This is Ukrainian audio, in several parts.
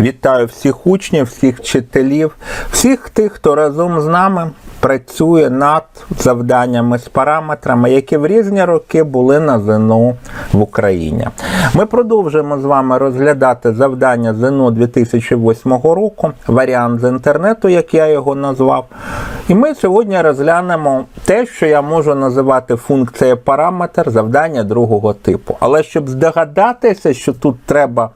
Вітаю всіх учнів, всіх вчителів, всіх тих, хто разом з нами працює над завданнями з параметрами, які в різні роки були на ЗНО в Україні. Ми продовжуємо з вами розглядати завдання ЗНО 2008 року, варіант з інтернету, як я його назвав. І ми сьогодні розглянемо те, що я можу називати функцією параметр завдання другого типу. Але щоб здогадатися, що тут треба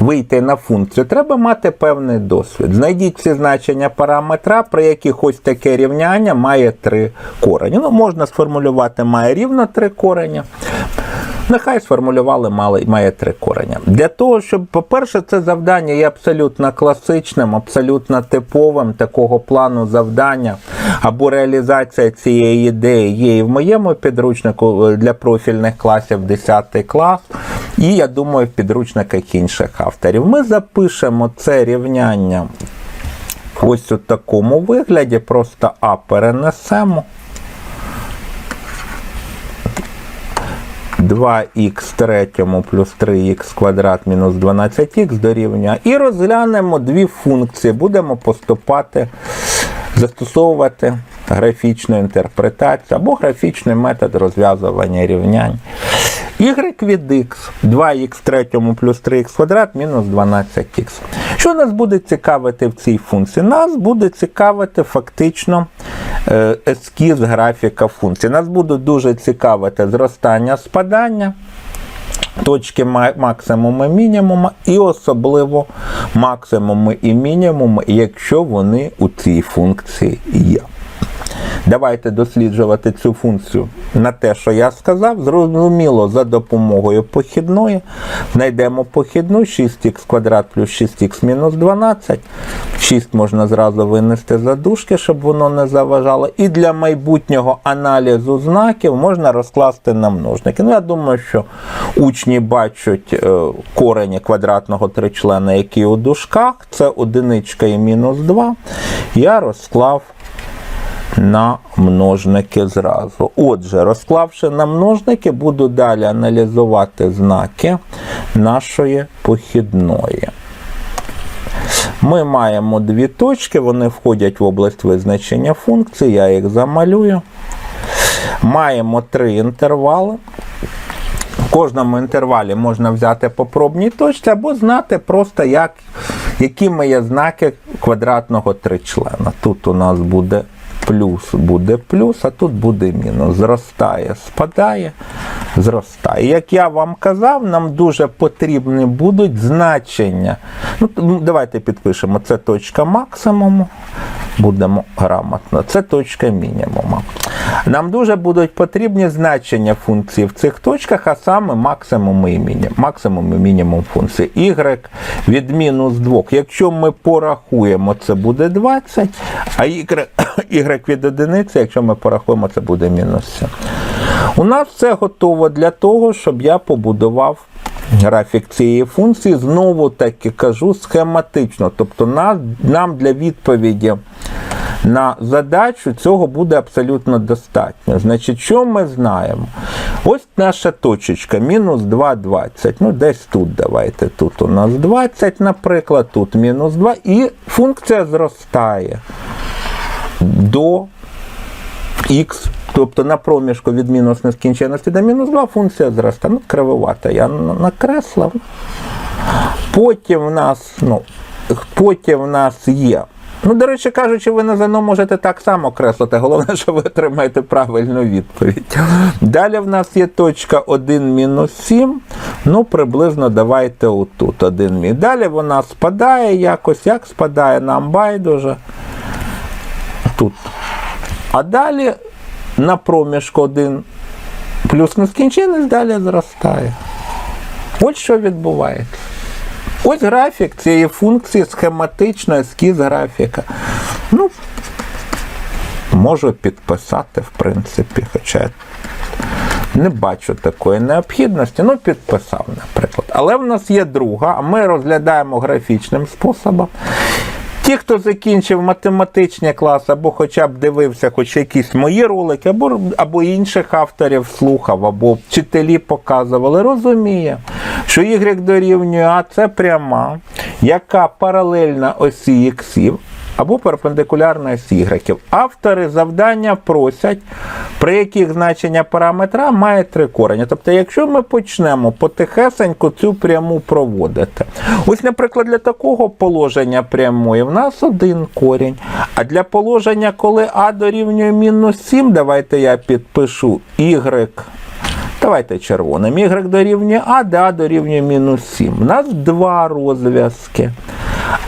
вийти на функцію, треба мати певний досвід. Знайдіть всі значення параметра, при яких ось таке рівняння має три корені. Ну, можна сформулювати має рівно три корення. Нехай сформулювали мали- має три корення. Для того, щоб, по-перше, це завдання є абсолютно класичним, абсолютно типовим такого плану завдання або реалізація цієї ідеї є і в моєму підручнику для профільних класів 10 клас, і я думаю, в підручниках інших авторів. Ми запишемо це рівняння ось у такому вигляді, просто А перенесемо. 2х третьому плюс 3х квадрат мінус 12х дорівнює. І розглянемо дві функції. Будемо поступати, застосовувати графічну інтерпретацію або графічний метод розв'язування рівнянь. Y від x 2х третьому плюс 3х квадрат мінус 12х. Що нас буде цікавити в цій функції? Нас буде цікавити фактично е, ескіз графіка функції. Нас буде дуже цікавити зростання спадання. Точки ма- максимуму і мінімуму, і особливо максимуми і мінімуми, якщо вони у цій функції є. Давайте досліджувати цю функцію на те, що я сказав. Зрозуміло, за допомогою похідної знайдемо похідну 6х квадрат плюс 6х мінус 12. 6 можна зразу винести за дужки, щоб воно не заважало. І для майбутнього аналізу знаків можна розкласти на множники. Ну, я думаю, що учні бачать е, корені квадратного тричлена, який у дужках. Це одиничка і мінус 2. Я розклав на множники зразу. Отже, розклавши на множники, буду далі аналізувати знаки нашої похідної. Ми маємо дві точки, вони входять в область визначення функції, я їх замалюю. Маємо три інтервали. В кожному інтервалі можна взяти по пробній точці або знати просто, як, якими є знаки квадратного тричлена. Тут у нас буде плюс, буде плюс, а тут буде мінус. Зростає, спадає, зростає. Як я вам казав, нам дуже потрібні будуть значення. Ну, давайте підпишемо, це точка максимуму. Будемо грамотно. Це точка мінімуму. Нам дуже будуть потрібні значення функції в цих точках, а саме максимум і мінімум. Максимум і мінімум функції. Y від мінус 2. Якщо ми порахуємо, це буде 20, а y, y від одиниці, якщо ми порахуємо, це буде мінус 7. У нас все готово для того, щоб я побудував графік цієї функції. Знову таки кажу схематично. Тобто нам для відповіді на задачу цього буде абсолютно достатньо. Значить, що ми знаємо? Ось наша точечка, мінус 2,20. Ну, десь тут давайте. Тут у нас 20, наприклад, тут мінус 2, і функція зростає до х, тобто на проміжку від мінус нескінченності до мінус 2 функція зростає. Ну, кривувата, я накреслив. Потім в нас, ну, потім в нас є. Ну, до речі кажучи, ви на ЗНО можете так само креслити. Головне, що ви отримаєте правильну відповідь. Далі в нас є точка 1 мінус 7. Ну, приблизно давайте отут 1 мінус. Далі вона спадає якось. Як спадає, нам байдуже. Тут. А далі на проміжку 1 плюс нескінченність далі зростає. Ось що відбувається. Ось графік цієї функції схематично ескіз графіка. Ну, можу підписати, в принципі, хоча не бачу такої необхідності. Ну, підписав, наприклад. Але в нас є друга, а ми розглядаємо графічним способом. Ті, хто закінчив математичний клас, або хоча б дивився хоч якісь мої ролики, або, або інших авторів слухав, або вчителі показували, розуміє, що y дорівнює А це пряма, яка паралельна осі іксів, або перпендикулярна осі Y. Автори завдання просять, при яких значення параметра має три корені. Тобто, якщо ми почнемо потихесенько цю пряму проводити. Ось, наприклад, для такого положення прямої в нас один корінь. А для положення, коли А дорівнює мінус 7, давайте я підпишу Y. Давайте червоним. Y дорівнює А, де А дорівнює мінус 7. У нас два розв'язки.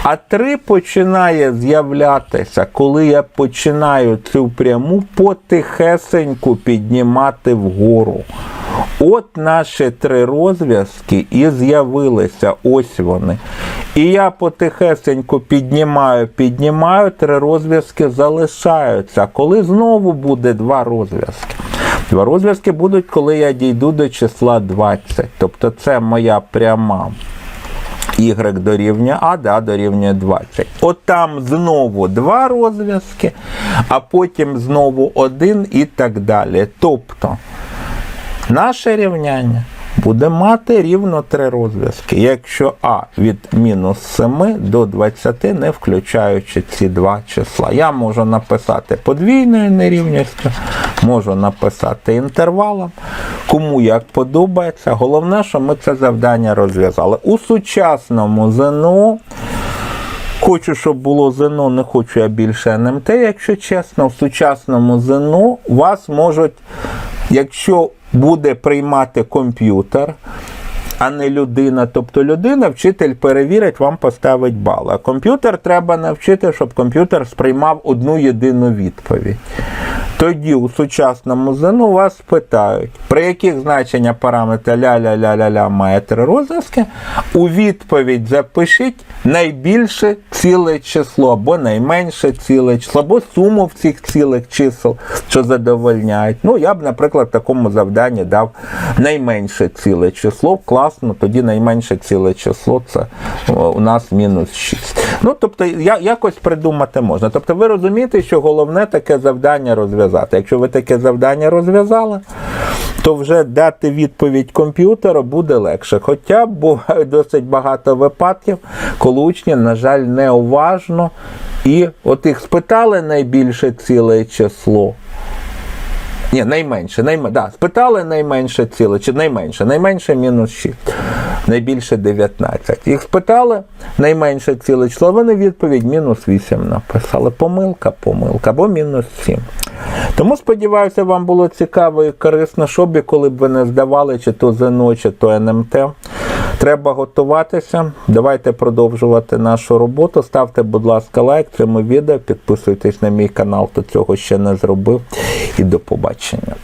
А 3 починає з'являтися, коли я починаю цю пряму потихесеньку піднімати вгору. От наші три розв'язки і з'явилися. Ось вони. І я потихесеньку піднімаю, піднімаю, три розв'язки залишаються. Коли знову буде два розв'язки. Два розв'язки будуть, коли я дійду до числа 20. Тобто це моя пряма y дорівнює А, да, дорівнює 20. От там знову два розв'язки, а потім знову один і так далі. Тобто наше рівняння буде мати рівно три розв'язки, якщо А від мінус 7 до 20, не включаючи ці два числа. Я можу написати подвійною нерівністю, можу написати інтервалом, кому як подобається. Головне, що ми це завдання розв'язали. У сучасному ЗНО Хочу, щоб було ЗНО, не хочу я більше НМТ, якщо чесно. В сучасному ЗНО вас можуть, якщо буде приймати комп'ютер, а не людина. Тобто людина, вчитель перевірить, вам поставить бал. А комп'ютер треба навчити, щоб комп'ютер сприймав одну єдину відповідь. Тоді у сучасному ЗНО вас питають, при яких значення параметра ля-ля-ля-ля-ля має три розв'язки, у відповідь запишіть найбільше ціле число, або найменше ціле число, або суму цих цілих чисел, що задовольняють. Ну, я б, наприклад, такому завданні дав найменше ціле число. Класно, тоді найменше ціле число це у нас мінус 6. Ну, тобто, я, якось придумати можна. Тобто, ви розумієте, що головне таке завдання розв'язати. Якщо ви таке завдання розв'язали, то вже дати відповідь комп'ютеру буде легше. Хоча буває досить багато випадків, коли учні, на жаль, неуважно і от їх спитали найбільше ціле число. Ні, найменше, найме, да, спитали найменше ціле, чи найменше, найменше мінус 6, найбільше 19. Їх спитали найменше ціле число, вони відповідь мінус 8 написали. Помилка, помилка, або мінус 7. Тому сподіваюся, вам було цікаво і корисно, щоб і коли б ви не здавали, чи то ЗНО, чи то НМТ. Треба готуватися. Давайте продовжувати нашу роботу. Ставте, будь ласка, лайк цьому відео, підписуйтесь на мій канал, хто цього ще не зробив. І до побачення.